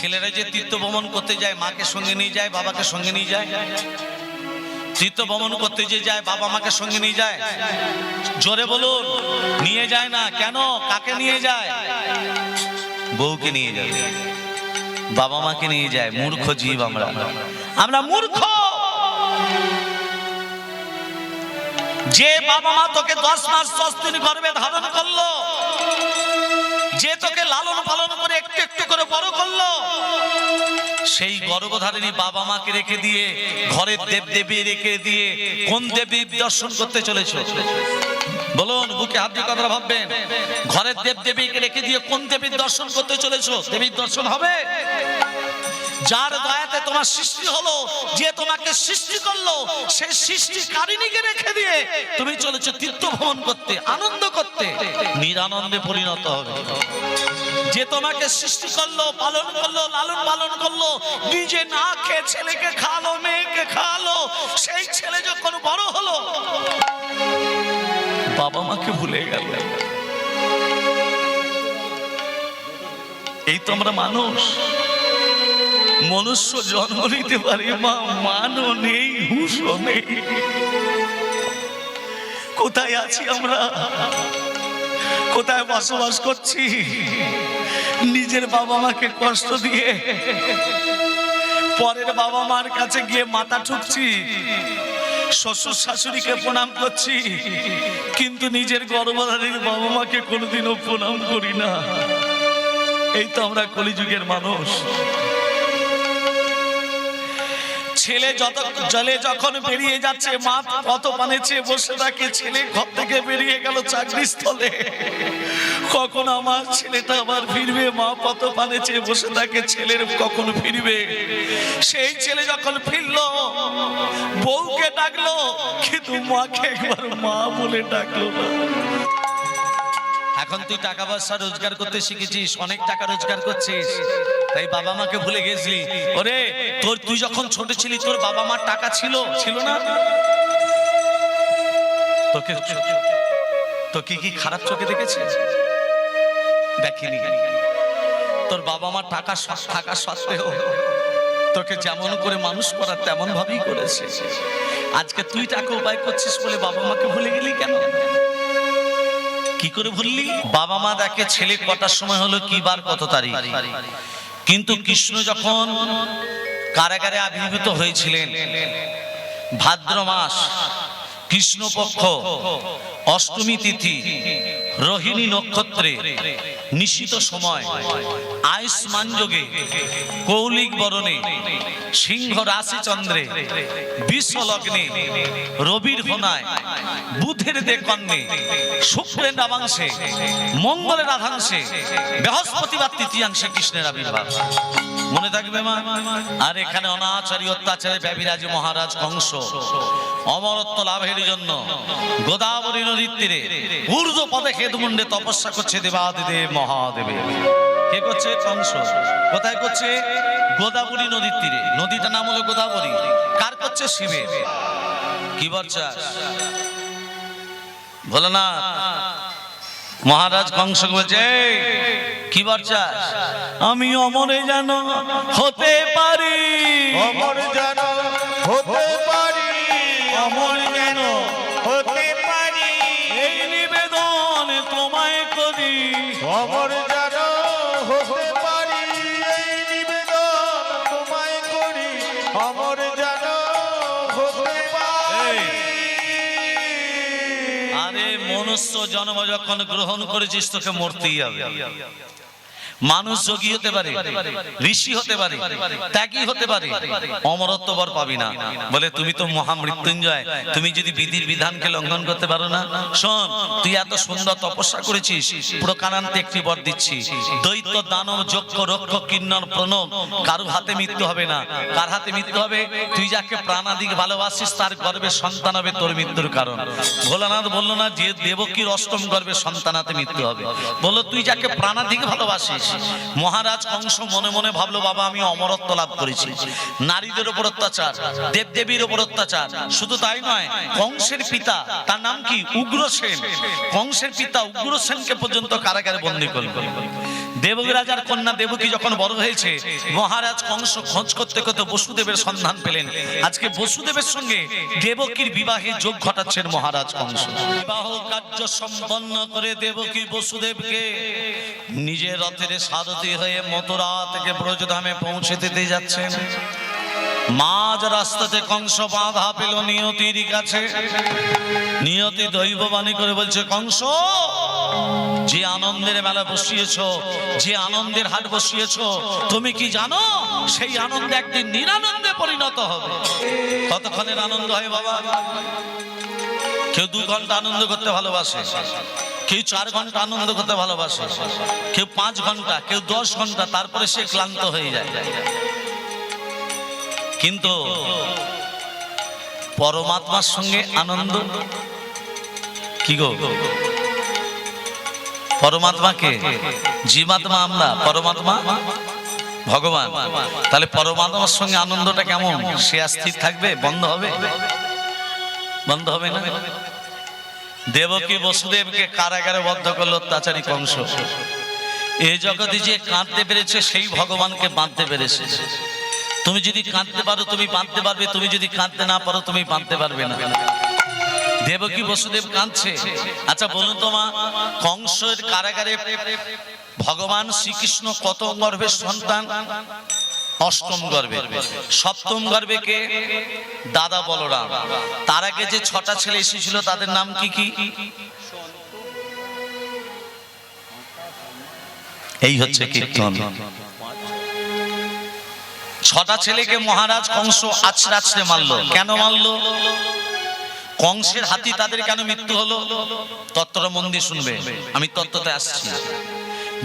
ছেলেরা যে তীর্থ ভ্রমণ করতে যায়, মাকে সঙ্গে নিয়ে যায়, বাবাকে সঙ্গে নিয়ে যায়। তীর্থ ভ্রমণ করতে যে যায়, বাবা মাকে সঙ্গে নিয়ে যায়। জোরে বলুন, নিয়ে যায় না? কেন? কাকে নিয়ে যায়? বউকে নিয়ে যায়। বাবা মাকে নিয়ে যায়। মূর্খ জীব আমরা। আমরা মূর্খ! যে বাবা মা তোকে দশ মাস দিন গর্ভে ধারণ করল যে তোকে লালন পালন করে একটু একটু করে বড় করল, সেই গর্ভধারিণী বাবা মাকে রেখে দিয়ে, ঘরের দেব দেবী রেখে দিয়ে কোন দেবী দর্শন করতে চলেছ? বলুন, বুকে হাত দিয়ে কথা ভাববেন। ঘরের দেব দেবীকে রেখে দিয়ে কোন দেবীর দর্শন করতে চলেছ? দেবীর দর্শন হবে? যার দয়াতে তোমার সৃষ্টি হলো, যে তোমাকে সৃষ্টি করল সেই সৃষ্টিকারিণীকে রেখে দিয়ে তুমি চলেছো তীর্থ ভ্রমণ করতে, আনন্দ করতে। নিরানন্দে পরিণত হবে। যে তোমাকে সৃষ্টি করল, পালন করল, লালন পালন করল, নিজে না খেয়ে ছেলেকে খালো মেয়েকে খালো সেই ছেলে যখন বড় হলো, বাবা মাকে ভুলে গেল। এই তো আমরা মানুষ। মনুষ্য জন্ম নিতে পারে, মা মানও নেই, হুঁশও নেই। কোথায় আছি আমরা? কোথায় বসবাস করছি? নিজের বাবা মাকে কষ্ট দিয়ে পরের বাবা মার কাছে গিয়ে মাথা ঠুকছি, শ্বশুর শাশুড়িকে প্রণাম করছি, কিন্তু নিজের গর্ভধারীর বাবা মাকে কোনোদিনও প্রণাম করি না। এই তো আমরা কলিযুগের মানুষ। ছেলে যত জলে যখন বেরিয়ে যাচ্ছে, মা কত পানে বসে থাকে ছেলে, ঘর থেকে বেরিয়ে গেল চাকরি স্থলে কখন আমার ছেলেটা আবার ফিরবে, মা কত পানে বসে থাকে ছেলের কখন ফিরবে? সেই ছেলে যখন ফিরলো, বউকে ডাকলো, কিন্তু মাকে একবার মা বলে ডাকলো না। এখন তুই টাকা পয়সা রোজগার করতে শিখেছিস, অনেক টাকা রোজগার করছিস। তাই বাবা মাকে ভুলে গেছিলি? ওরে, তোর, তুই যখন ছোট ছিলি, তোর বাবা মার টাকা ছিল? ছিল না? তোকে তোকে কি খারাপ চোখে দেখেছে? দেখিনি। তোর বাবা মার টাকা থাকা সত্ত্বেও তোকে যেমন করে মানুষ করা তেমন ভাবেই করেছে। আজকে তুই টাকা উপায় করছিস বলে বাবা মাকে ভুলে গেলি কেন? কি করে ভুললি? বাবা মা দেখে ছেলে কটার সময় হলো কি বার কত তারিখ? কিন্তু কৃষ্ণ যখন কারাগারে আবির্ভূত হয়েছিলেন ভাদ্র মাস কৃষ্ণপক্ষ অষ্টমী তিথি রোহিণী নক্ষত্রে নিশিত সময়, আয়ুষ্মান যোগে, কৌলিক বরণে, সিংহ রাশি চন্দ্রে বিশ্ব লগ্নে রবির হোনায়, বুধের দেকন্যে শুক্রের নামাংশে মঙ্গলের আধাংশে, বৃহস্পতিবার তৃতীয়াংশে কৃষ্ণের আবির্ভাব। মনে থাকবে মা? আর এখানে অনাচারী, অত্যাচারে ব্যবিরাজ মহারাজ কংস অমরত্ব লাভের জন্য গোদাবরী নদীর তীরে ঊর্ধ্ব পদে খেদমুন্ডে তপস্যা করছে দেবাদিদেব, মহাদেবে। কে করছে? কংস কোথায় করছে? গোদাবরী নদীর তীরে। নদীটার নাম হলো গোদাবরী। কার করছে? শিবের। কি বলছে? বলো না মহারাজ কংস বলছে কি বলছা? আমি অমরে যেন হতে পারি। অমর যেন হতে পারি। অমর যেন হতে পারি। এই নিবেদন তোমায় করি। অমর যেন হতে পারি। এই নিবেদন তোমায় করি। অমর যেন হতে পারি। আরে মনুষ্য জন্ম যখন গ্রহণ করেছিস তোকে মরতেই হবে। মানুষ যোগী হতে পারে, ঋষি হতে পারে, ত্যাগী হতে পারে অমরত্ব বর পাবি না। বলে, তুমি তো মহামৃত্যুঞ্জয়, তুমি যদি বিধির বিধানকে লঙ্ঘন করতে পারো না, শোন, তুই এত সুন্দর তপস্যা করেছিস, প্রকারান্তে একটি বর দিচ্ছি। দৈত্য, দানব যক্ষ রক্ষ কিন্নর প্রণব, কারও হাতে মৃত্যু হবে না। কার হাতে মৃত্যু হবে? তুই যাকে প্রাণাদিক ভালোবাসিস, তার গর্বে সন্তান হবে তোর মৃত্যুর কারণ। ভোলানাথ বলল, না, যে দেবকীর অষ্টম গর্বে সন্তানাতে মৃত্যু হবে। বলল, তুই যাকে প্রাণাধিক ভালোবাসিস মহারাজ কংস মনে মনে ভাবলো, বাবা, আমি অমরত্ব লাভ করেছি। নারীদের উপর অত্যাচার, দেবদেবীর উপর অত্যাচার। শুধু তাই নয়, কংসের পিতা, তার নাম কি? উগ্রসেন। কংসের পিতা উগ্রসেনকে পর্যন্ত কারাগারে বন্দী করল। দেবকী রাজার কন্যা দেবকী যখন বড় হয়েছে, মহারাজ কংস খোঁজ করতে করতে বসুদেবের সন্ধান পেলেন। আজকে বসুদেবের সঙ্গে দেবকীর বিবাহে যোগ ঘটাচ্ছেন মহারাজ কংস। বিবাহ কার্য সম্পন্ন করে দেবকী বসুদেবকে নিজের রথের সারথি হয়ে মথুরা থেকে ব্রজধামে পৌঁছে দিতে যাচ্ছেন। মাঝ রাস্তাতে কংস বাধা পেল নিয়তির কাছে। নিয়তি দৈববাণী করে বলছে, কংস, যে আনন্দের মেলা বসিয়েছ, যে আনন্দের হাট বসিয়েছ, তুমি কি জানো, সেই আনন্দ একদিন নিরানন্দে পরিণত হবে। কতক্ষণের আনন্দ হয় বাবা? কেউ দু ঘণ্টা আনন্দ করতে ভালোবাসে, কেউ চার ঘণ্টা আনন্দ করতে ভালোবাসে, কেউ পাঁচ ঘণ্টা, কেউ দশ ঘণ্টা, তারপরে সে ক্লান্ত হয়ে যায়। কিন্তু পরমাত্মার সঙ্গে আনন্দ? কি গো? পরমাত্মাকে জীবাত্মা আমরা, পরমাত্মা? ভগবান, তাহলে পরমাত্মার সঙ্গে আনন্দটা কেমন? সে স্থির থাকবে? বন্ধ হবে? বন্ধ হবে না? দেবকী বসুদেবকে কারাগারে বদ্ধ করল অত্যাচারী কংস। এই জগতে যে কাঁদতে পেরেছে, সেই ভগবানকে বাঁধতে পেরেছে। তুমি যদি কাঁদতে পারো, তুমি বাঁধতে পারবে। তুমি যদি কাঁদতে না পারো, তুমি বাঁধতে পারবে না। দেবকী বসুদেব কাঁদছে। আচ্ছা বলুন তো মা, কংসের কারাগারে ভগবান শ্রীকৃষ্ণ কত গর্ভের সন্তান? অষ্টম গর্ভে। সপ্তম গর্ভে কে? দাদা বলরাম। তার আগে যে ছটা ছেলে এসেছিল, তাদের নাম কি কি? এই হচ্ছে কীর্তন। ছটা ছেলেকে মহারাজ কংস আছড়ে আছড়ে মারলো। কেন মারলো? কংসের হাতি তাদের কেন মৃত্যু হলো? তত্ত্বটা মন্দির শুনবে। আমি তত্ত্বতে আসছি।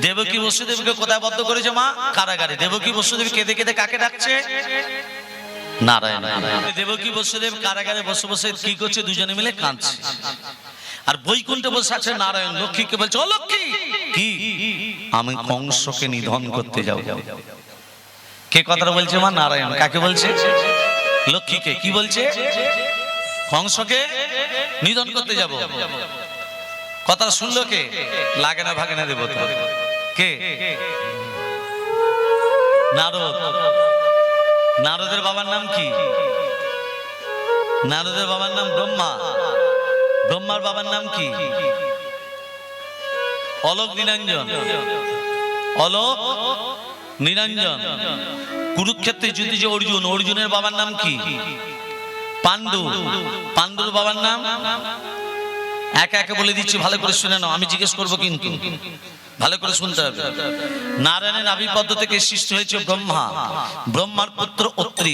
দেবকী বসুদেবকে কোথায় বদ্ধ করেছে মা? কারাগারে। দেবকী বসুদেব কেঁদে কেঁদে কাকে ডাকছে? নারায়ণ দেবকী বসুদেব কারাগারে বসে বসে কি করছে দুজনে মিলে কাঁদছে। আর বৈকুণ্ঠে বসে আছে নারায়ণ। লক্ষ্মীকে বলছে, ও লক্ষ্মী, কি? আমি কংসকে নিধন করতে যাব। কে কথাটা বলছে মা? নারায়ণ। কাকে বলছে? লক্ষ্মীকে। কি বলছে? কংসকে নিধন করতে যাব। কথা শুনলো কে? লাগে না ভাগে না দেব কে? নারদ। নারদের বাবার নাম কি? নারদের বাবার নাম ব্রহ্মা। ব্রহ্মার বাবার নাম কি? অলোক নিরঞ্জন অলোক নিরঞ্জন। কুরুক্ষেত্রে যুদ্ধে যে অর্জুন। অর্জুনের বাবার নাম কি? পাণ্ডু। পাণ্ডুর বাবার নাম? একে একে বলে দিচ্ছি, ভালো করে শুনে নাও, আমি জিজ্ঞেস করব কিন্তু। ভালো করে শুনতে হবে। নারায়ণের আবির্পদ্য থেকে সৃষ্টি হয়েছে ব্রহ্মা। ব্রহ্মার পুত্র অত্রি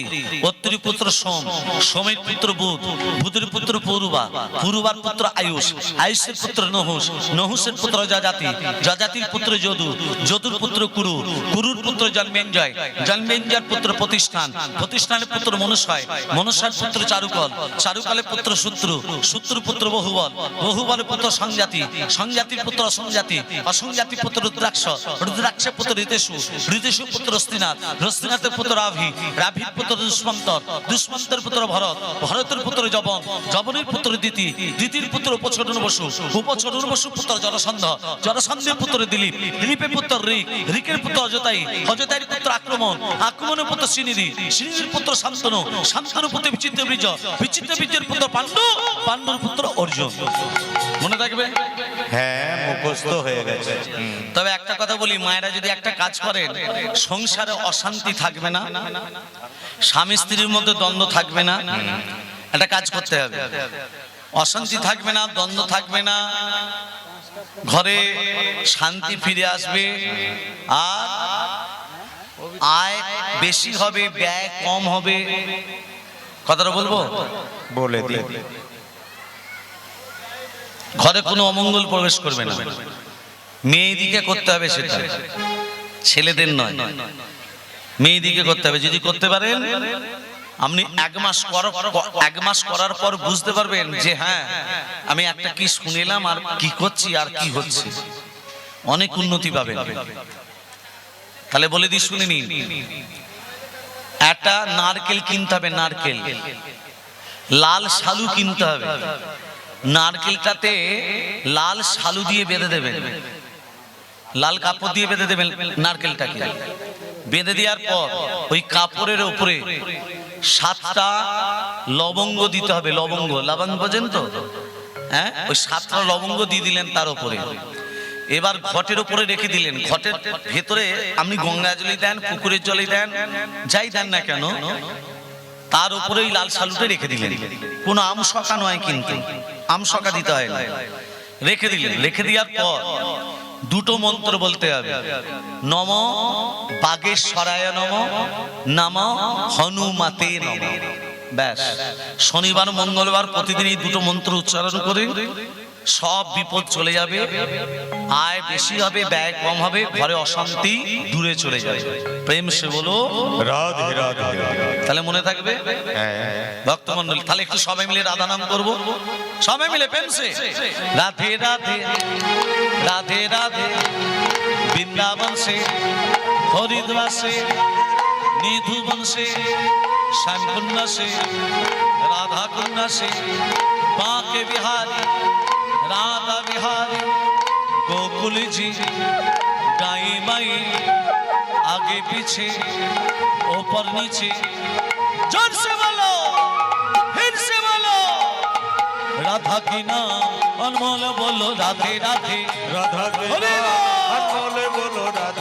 অত্রি পুত্র সোম, সোমের পুত্র বুধ, বুধের পুত্র পূর্বা, পূর্বার পুত্র আয়ুষ, আয়ুষের পুত্র নহুষ, নহুষের পুত্র যজাতি, যজাতির পুত্র যদু, যদুর পুত্র কুরু, কুরুর পুত্র জন্মেঞ্জয়, জন্মেঞ্জয়ের পুত্র প্রতিষ্ঠান, প্রতিষ্ঠানের পুত্র মনুষ্যয়, মনুষ্যার পুত্র চারুকল, চারুকলের পুত্র সূত্র সূত্র পুত্র বহুবল, বহুবলের পুত্র সংজাতি, সংজাতির পুত্র অসংজাতি অসংজাতি পুত্র রুদ্রাক্ষ। রুদ্রাক্ষের পুত্র ঋতেশু ঋতেশু পুত্র রস্তিনাথ রস্তিনাথের পুত্র রাভি। রাভির পুত্র দুষ্মন্তর। দুষ্মন্তের পুত্র ভরত। ভরতের পুত্র জবন জবনের পুত্র দিতি। দিতির পুত্র উপচরণ বসু। উপচরণ বসু পুত্র জনসন্ধ। জনসন্ধের পুত্র দিলীপ। দিলীপের পুত্র ঋক। ঋকের পুত্র অজতাই অজতাইয়ের পুত্র আক্রমণ। আক্রমণের পুত্র শ্রীনিধি শ্রীনিধির পুত্র শান্তনু। শান্তনু পুত্র বিচিত্র বীর্য। বিচিত্র বীর্যের পুত্র পাণ্ডু। পাণ্ডুর পুত্র অর্জুন। মনে থাকবে? হ্যাঁ মুখস্থ হয়ে গেছে। তবে একটা কথা বলি মায়েরা যদি একটা কাজ করেন সংসারে অশান্তি থাকবে না স্বামী স্ত্রীর মধ্যে দ্বন্দ্ব থাকবে না একটা কাজ করতে হবে। অশান্তি থাকবে না দ্বন্দ্ব থাকবে না ঘরে শান্তি ফিরে আসবে আর আয় বেশি হবে ব্যয় কম হবে। কথাটা বলব? বলে ঘরে কোনো অমঙ্গল প্রবেশ করবে না। মেয়েদিকে করতে হবে সেটা। ছেলেদের নয়। মেয়েদিকে করতে হবে। যদি করতে পারেন, আপনি এক মাস করার এক মাস করার পর বুঝতে পারবেন যে হ্যাঁ আমি একটা কি শুনিলাম আর কি করছি আর কি হচ্ছে। অনেক উন্নতি পাবেন। তাহলে বলে দিই, শুনে নিন। একটা নারকেল কিনতে হবে, নারকেল। লাল শালু কিনতে হবে। নারকেলটাতে লাল শালু দিয়ে বেঁধে দেবেন। লাল কাপড় দিয়ে বেঁধে দেবেন নারকেলটাকে। বেঁধে দেওয়ার পর ওই কাপড়ের উপরে সাতটা লবঙ্গ দিতে হবে, লবঙ্গ। লবঙ্গ বোঝেন তো? হ্যাঁ? ওই সাতটা লবঙ্গ দিয়ে দিলেন তার উপরে। এবার ঘটের উপরে রেখে দিলেন। ঘটের ভেতরে আপনি গঙ্গা জলই দেন পুকুরের জলই দেন, যাই দেন না কেন, তার উপরে ওই লাল সালুটে রেখে দিলেন। কোনো আম শকা নয় কিন্তু। আম শকা দিতে হয় রেখে দিলেন। রেখে দেওয়ার পর দুটো মন্ত্র বলতে হবে। নম বাগেশ্বরায় নম, নাম হনুমাতে নম। ব্যাস। শনিবার, মঙ্গলবার প্রতিদিন এই দুটো মন্ত্র উচ্চারণ করে। সব বিপদ চলে যাবে, আয় বেশি হবে, ব্যয় কম হবে, ঘরে অশান্তি দূরে চলে যাবে। প্রেম সে বলো, রাধে রাধে তাহলে মনে থাকবে? ভক্তমন্ডলী তাহলে একটু সবাই মিলে রাধা নাম করব। সবাই মিলে প্রেম সে? রাধে রাধে রাধে রাধে। বৃন্দাবন সে, হরিদ্বার সে, নিধুবন সে সে রাধা কুন্ডা সে, বাঁকে বিহাरी রাধা বিহারী গোকুলজি গাই বাই আগে পিছে ওপর নিচে। জোরসে বলো হিরসে বলো। রাধা কি না? অনমল বলো রাধে রাধে। রাধা অনমল বলো রাধে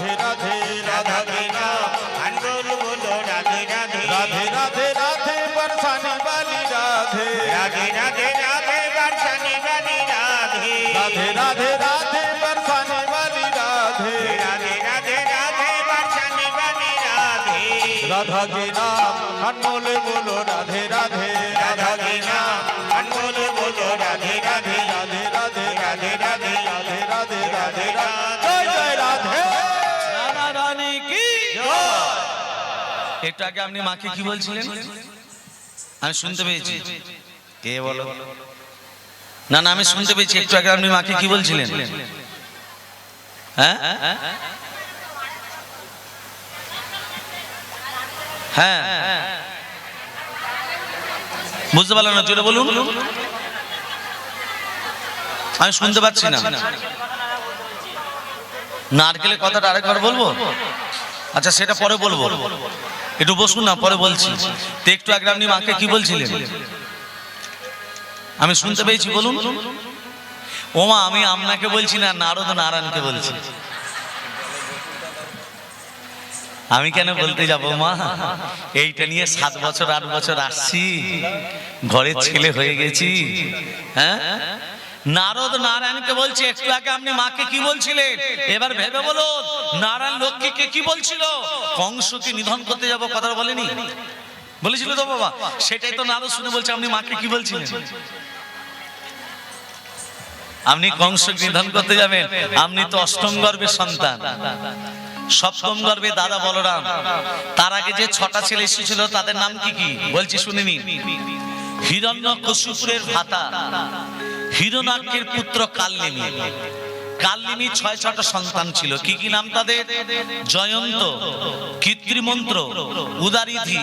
राधे রাধে রাধে রাধে বরসানে वाली রাধে राधे राधे राधे बरसाने वाली राधे রাধা কে নাম अनमोल बोलो राधे राधे राधा के नाम अनमोल बोलो राधे राधे রাধে রাধে राधे राधे রাধে রাধে রাধে জয় জয় রাধে রাধা রানী কি একটু আগে আপনি মাকে কি বলছিলেন আমি শুনতে পেয়েছি কে বলো না না, আমি শুনতে পেয়েছি, একটু আগে আপনি মাকে কি বলছিলেন? হ্যাঁ? হ্যাঁ। বুঝতে পারলাম না, জোরে বলুন। আমি শুনতে পাচ্ছি না। নারকেলের কথাটা আরেকবার বলব? আচ্ছা সেটা পরে বলব। একটু বসুন না, পরে বলছি। তো একটু আগে আপনি মাকে কি বলছিলেন? আমি শুনতে পেয়েছি বলুন। ওমা আমি আপনাকে বলছি না নারদ নারায়ণকে বলছি। আমি কেন বলতে যাব মা? এইটা নিয়ে সাত বছর আট বছর আসছি। ঘরের ছেলে হয়ে গেছি। হ্যাঁ? নারদ নারায়ণকে বলছি একটু আগে আপনি মাকে কি বলছিলেন? এবার ভেবে বলো নারায়ণ লক্ষ্মীকে কি বলছিল? কংসকে নিধন করতে যাব কথা বলেনি? বলেছিল তো বাবা সেটাই তো নারদ শুনে বলছে আপনি মাকে কি বলছিলেন? আপনি কংস নিধন করতে যাবেন আপনি তো অষ্টম গর্ভের সন্তান। সপ্তম গর্বে দাদা বলরাম তার আগে যে ছটা ছেলে এসেছিল তাদের নাম কি কি? বলছি শুনিনি হিরণ্য কশুপুরের ভাতা। হিরণাক্ষের পুত্র কাল্লিনী কাল্লিনী ছয় ছটা সন্তান ছিল। কি কি নাম তাদের? জয়ন্ত, কৃত্রিমন্ত্র, উদারিধি,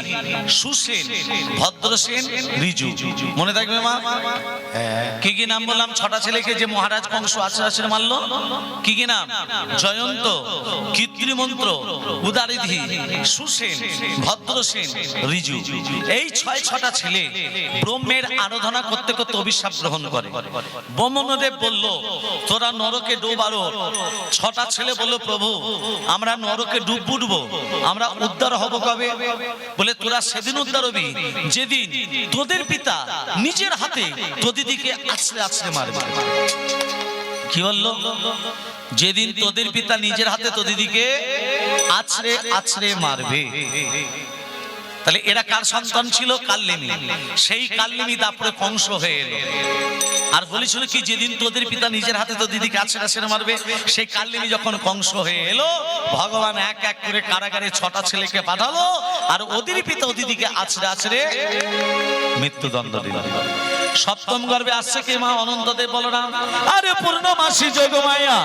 সুসেন, ভদ্রসেন, রিজু। মনে থাকবে মা? কি কি নাম বললাম? ছটা ছেলেকে যে মহারাজ কংস আশ্রে আশ্রে মারলো। কি কি নাম? জয়ন্ত, কৃত্রিমন্ত্র, উদারিধি, সুসেন, ভদ্রসেন, রিজু। এই ছয় ছটা ছেলে ব্রহ্মের আরাধনা করতে করতে অভিশাপ গ্রহণ করে। ব্রহ্মদেব বলল, তোরা নরকে ডুবারো ছটা ছেলে বলল, প্রভু, আমরা নরকে ডুব বুডবো আমরা উদ্ধার হব কবে? বলে, তোরা সেদিন উদ্ধার হবি, যেদিন তোদের পিতা নিজের হাতে তোদিদিকে আছড়ে আছড়ে মারবে। কি বলল? যেদিন তোদের পিতা নিজের হাতে তোদিদিকে আছড়ে আছড়ে মারবে। তাহলে এরা কার সন্তান ছিল? কাল্লিনী সেই কাল্লিনী তারপরে কংস হয়ে এলো। আর বলেছিল কি, যেদিন তোদের পিতা নিজের হাতে তো দিদিকে আছে আছড়ে মারবে, সেই কাল্লিনী যখন কংস হয়ে এলো, ভগবান এক এক করে কারাগারে ছটা ছেলেকে পাঠালো, আর ওদের পিতা ওদিদিকে আছড়ে আছড়ে মৃত্যুদণ্ড দিল। সপ্তম গর্বে আসছে কে মা? অনন্তদেব বলরাম আরে পূর্ণমাসী যোগমায়া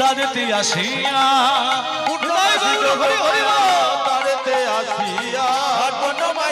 দাদেতে আসিয়া উঠলাই হরি হরি। তারেতে আসিয়া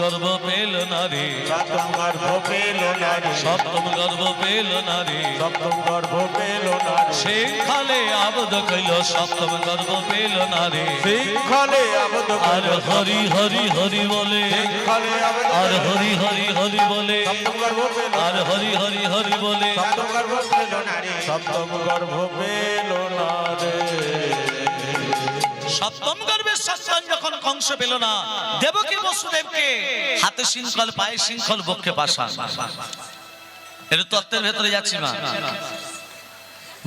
গর্ভ পেল নারী সপ্তম গর্ভ পেল নারী সপ্তম গর্ভ পেল নারী সপ্তম গর্ভ পেল নারী সেখানে আবদ কইল সপ্তম গর্ভ পেল নারী শৃঙ্খলে আবদ্ধ আর হরি হরি হরি বলে। শৃঙ্খলে আবদ্ধ আর হরি হরি হরি বলে। সপ্তম গর্ভ পেল আর হরি হরি হরি বলে। সপ্তম গর্ভ পেল নারী সপ্তম গর্ভ পেল নারী সপ্তম গর্ভের সন্তান কংস পেল না। দেবকী বসুদেবকে হাতে শৃঙ্খল, পায়ে শৃঙ্খল, বক্ষে পাশা এটা তত্ত্বের ভেতরে যাচ্ছি মা।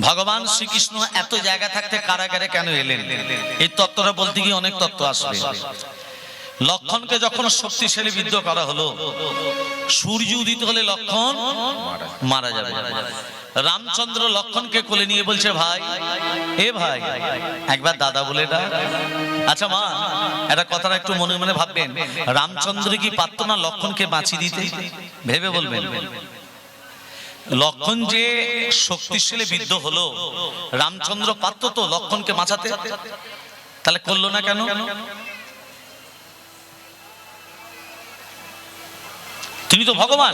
ভগবান শ্রীকৃষ্ণ এত জায়গা থাকতে কারাগারে কেন এলেন? এই তত্ত্বটা বলতে গিয়ে অনেক তত্ত্ব আসবে। লক্ষণকে যখন শক্তিশালী বিদ্ধ করা হলো, সূর্য উদিত হলে লক্ষণ মারা যাবে। রামচন্দ্র লক্ষণকে কোলে নিয়ে বলছে, ভাই, এ ভাই, একবার দাদা বলে ডাক। আচ্ছা মা, একটা কথাটা একটু মনে মনে ভাববেন। রামচন্দ্র কি পারত না লক্ষণকে বাঁচিয়ে দিতে? ভেবে বলবেন। লক্ষণ যে শক্তিশালী বিদ্ধ হলো, রামচন্দ্র পারত তো লক্ষণকে বাঁচাতে? তাহলে করল না কেন? তিনি তো ভগবান।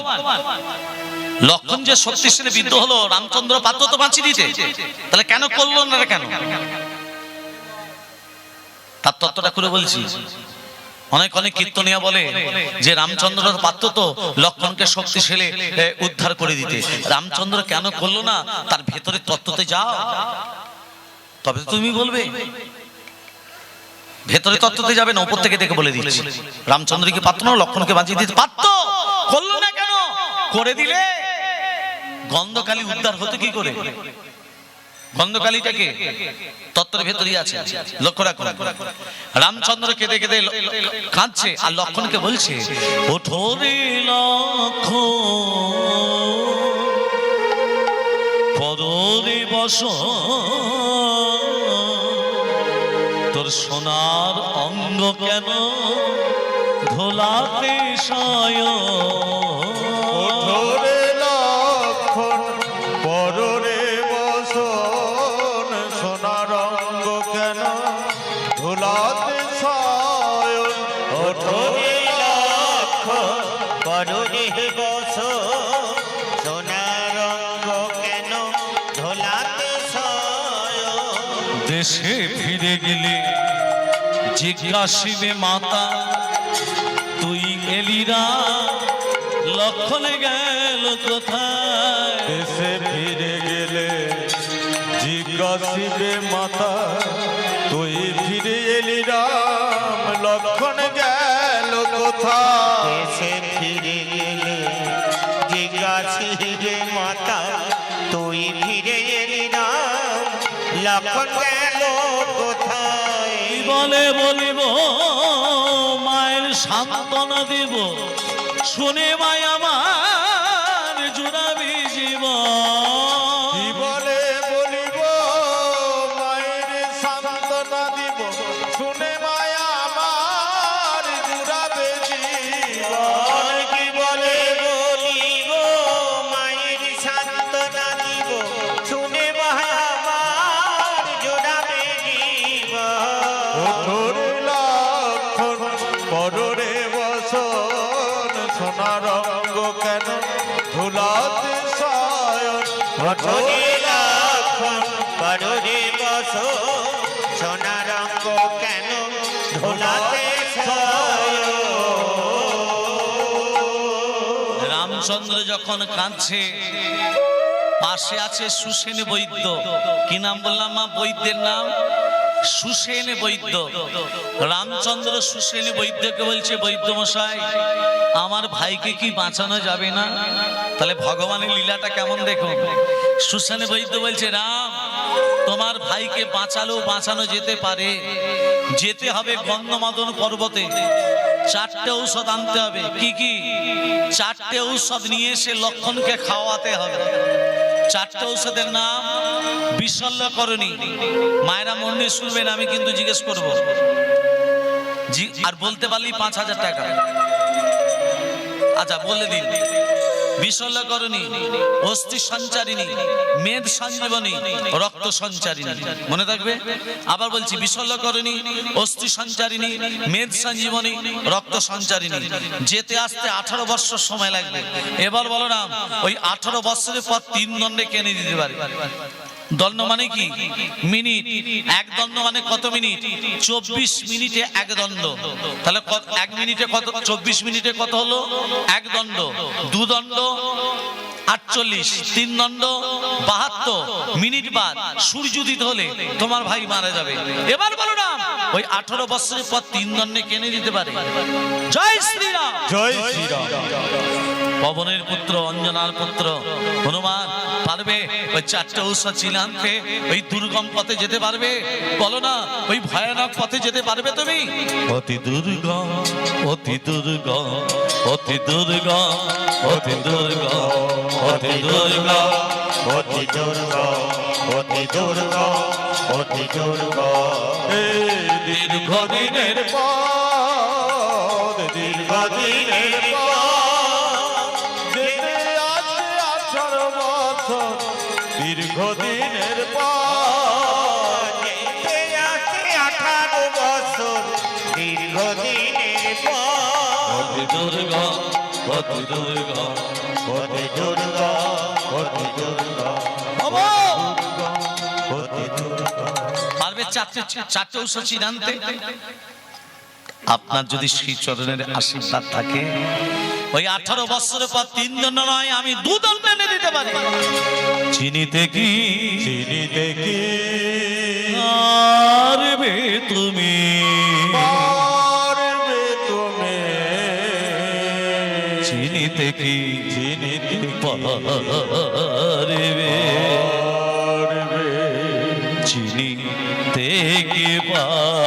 লক্ষণ যে শক্তিশালী বিদ্ধ হলো, রামচন্দ্র পাত্র তো বাঁচিয়ে দিতে তাহলে কেন করল না কেন? তার তত্ত্বটা করে বলছি। অনেক অনেক কীর্তনিয়া বলে যে রামচন্দ্র পাত্র তো লক্ষণকে শক্তিশালী উদ্ধার করে দিতে। রামচন্দ্র কেন করল না? তার ভেতরে তত্ত্বতে যাও। তবে তুমি বলবে। ভেতরে তত্ত্বতে যাবে না, উপর থেকে দেখে বলে দিচ্ছি। রামচন্দ্র কি পাত্র না লক্ষণকে বাঁচিয়ে দিতে পারত। করল না কেন? করে দিলে? গন্ধকালী উদ্ধার হতো কি করে? গন্ধকালীটাকে তত্ত্বের ভেতরেই আছে। লক্ষ্য রাখুন রামচন্দ্র কেঁদে কেঁদে কাঁদছে আর লক্ষণকে বলছে, ওঠো রে লক্ষণ পরে বস। তোর সোনার অঙ্গ কেন ধোলাতে সায়। ওঠরে লক্ষণ পররে বসন সোনার অঙ্গ কেন? ধুলাতে সায়ন ওঠরে করুণে বস সোনার রঙ্গ কেন? ধোলাতে সয়। দেশে ফিরে গেলে জিজ্ঞাসিবে মাতা এলিরা লক্ষণে গেল কোথায়? দেশে ফিরে গেলে জিজ্ঞাসিবে মাতা তুই ফিরে এলি রাম লক্ষণ গেল কোথায়? দেশে ফিরে গেলে জিজ্ঞাসিবে মাতা তুই ফিরে এলি না লক্ষণ গেল কোথায়? বলে বলিব? সান্ত্বনা দেব। শুনে মায় আমার রামচন্দ্র যখন কাঁদছে, পাশে আছে সুসেন বৈদ্য। কি নাম বললাম মা? বৈদ্যের নাম? সুসেন বৈদ্য। রামচন্দ্র সুসেন বৈদ্যকে বলছে বৈদ্য মশাই আমার ভাইকে কি বাঁচানো যাবে না? তাহলে ভগবানের লীলাটা কেমন দেখো সুসেন বৈদ্য বলছে, রাম, তোমার ভাইকে বাঁচালেও বাঁচানো যেতে পারে। যেতে হবে গন্ধমাদন পর্বতে। চারটে ঔষধ আনতে হবে। কি কি? চারটে ঔষধ নিয়ে এসে লক্ষণকে খাওয়াতে হবে। চারটে ঔষধের নাম বিশল্যকরণী। মায়েরা মন্দির শুনবেন আমি কিন্তু জিজ্ঞেস করব। আর বলতে পারলি পাঁচ হাজার টাকা। আচ্ছা বলে দিন। বিশল্যকরণী অস্থি সঞ্চারিণী, মেদ সঞ্জীবনী, রক্ত সঞ্চারিণী। মনে থাকবে? আবার বলছি বিশল্যকরণী অস্থি সঞ্চারিণী, মেদ সঞ্জীবনী, রক্ত সঞ্চারিণী। যেতে আসতে আঠারো বছর সময় লাগবে। এবার বলো না ওই আঠারো বছরের পর তিন দণ্ডে কেনে দিতে পারে। দণ্ড মানে কি? মিনিট। এক দণ্ড মানে কত মিনিট? চব্বিশ মিনিটে এক দণ্ড তাহলে এক মিনিটে কত চব্বিশ মিনিটে কত হলো? এক দণ্ড দু দণ্ড আটচল্লিশ। তিন দণ্ড বাহাত্তর। মিনিট বাদ। সূর্য উদিত হলে তোমার ভাই মারা যাবে। এবার বলো না, ওই আঠারো বছরের পর তিন দণ্ডে কেনে দিতে পারে? জয় শ্রীরাম। জয় শ্রীরাম। পবনের পুত্র, অঞ্জনার পুত্র। হনুমান, পারবে? ওই চারটে ঔষধ চিলানকে ওই দুর্গম পথে যেতে পারবে? বলো না, ওই ভয়ানক পথে যেতে পারবে তুমি? অতি দুর্গম অতি দুর্গম অতি দুর্গম অতি দুর্গম অতি দুর্গম, অতি দুর্গ অতি দুর্গ অতি দুর্গ এই দীর্ঘদিনের পথ দুর্গম অতি দুর্গম অতি দুর্গ অতি দুর্গ পারবে চারটে চারটে ঔষধ আপনার যদি শ্রী চরণের আশীর্বাদ থাকে ওই আঠারো বছরের পর তিন দণ্ড নয় আমি দু দণ্ড এনে দিতে পারি। চিনিতে কি? চিনিতে কি? পারবে তুমি। চিনিতে কি চিনিতে পারবে। চিনিতে কি পারবে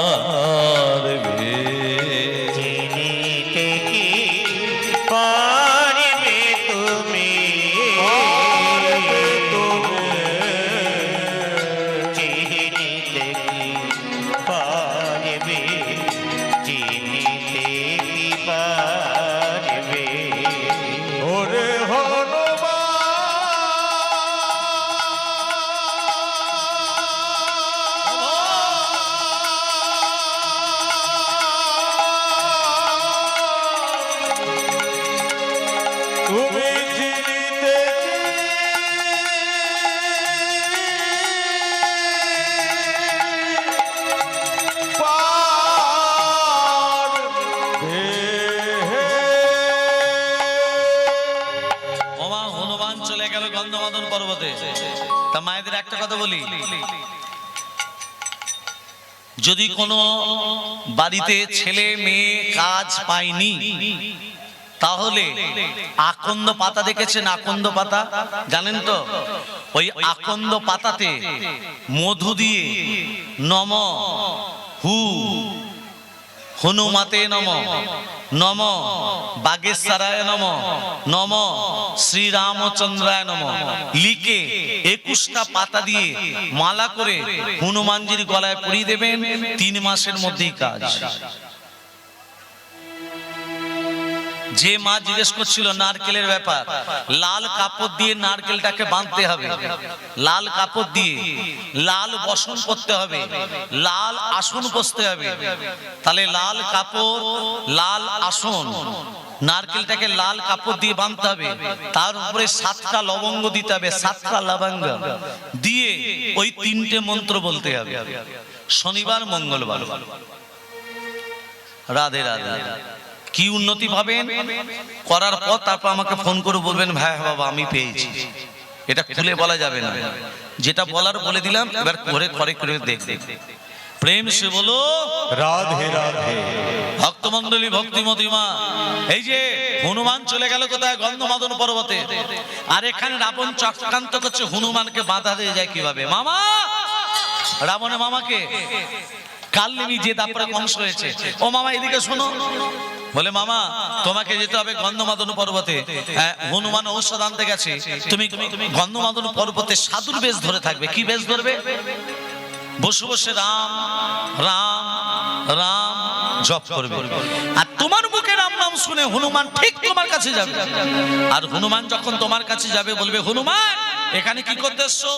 বলি। যদি কোনো বাড়িতে ছেলে মেয়ে কাজ পায়নি তাহলে আকন্দ পাতা দেখেছেন আকন্দ পাতা? জানেন তো? ওই আকন্দ পাতাতে মধু দিয়ে নম হু হনুমাতে নম নম বাগেশ্বরায় নম নম শ্রীরামচন্দ্রায় নম। লিখে একুশটা পাতা দিয়ে মালা করে হনুমানজির গলায় পরিয়ে দেবেন। তিন মাসের মধ্যেই কাজ। যে মা জিজ্ঞেস করছিল, নারকেলের ব্যাপার, লাল কাপড় দিয়ে নারকেলটাকে বাঁধতে হবে। লাল কাপড় দিয়ে লাল বসন করতে হবে, লাল আসন বসতে হবে। তাহলে লাল কাপড়, লাল আসন নারকেলটাকে লাল কাপড় দিয়ে বাঁধতে হবে। তার উপরে সাতটা লবঙ্গ দিতে হবে, সাতটা লবঙ্গ দিয়ে ওই তিনটে মন্ত্র বলতে হবে। শনিবার, মঙ্গলবার। রাধে রাধে। কি উন্নতি পাবেন? করার পর তারপর আমাকে ফোন করে বলবেন, ভাই হ্যাঁ বাবা, আমি পেয়েছি। এটা খুলে বলা যাবে না। যেটা বলার বলে দিলাম, এবার ঘরে ঘরে করে দেখবে। প্রেম সে বলো রাধে রাধে। ভক্তমন্ডলী ভক্তিমতী মা এই যে হনুমান চলে গেল কোথায়? গন্ধমাদন পর্বতে। আর এখানে রাবণ চক্রান্ত করছে হনুমানকে বাধা দিয়ে যায় কীভাবে? মামা! রাবণের মামাকে কালনেমি যে তারপরে কংস হয়েছে। ও মামা এদিকে শোনো। বলে মামা তোমাকে যেতে হবে গন্ধমাদন পর্বতে। হ্যাঁ, হনুমান ঔষধ আনতে গেছে। তুমি গন্ধমাদন পর্বতে সাধুর বেশ ধরে থাকবে। কি বেশ ধরবে? বসে বসে রাম রাম রাম জপ করবে। আর তোমার মুখে রাম নাম শুনে হনুমান ঠিক তোমার কাছে যাবে। আর হনুমান যখন তোমার কাছে যাবে বলবে হনুমান এখানে কি করতে এসছো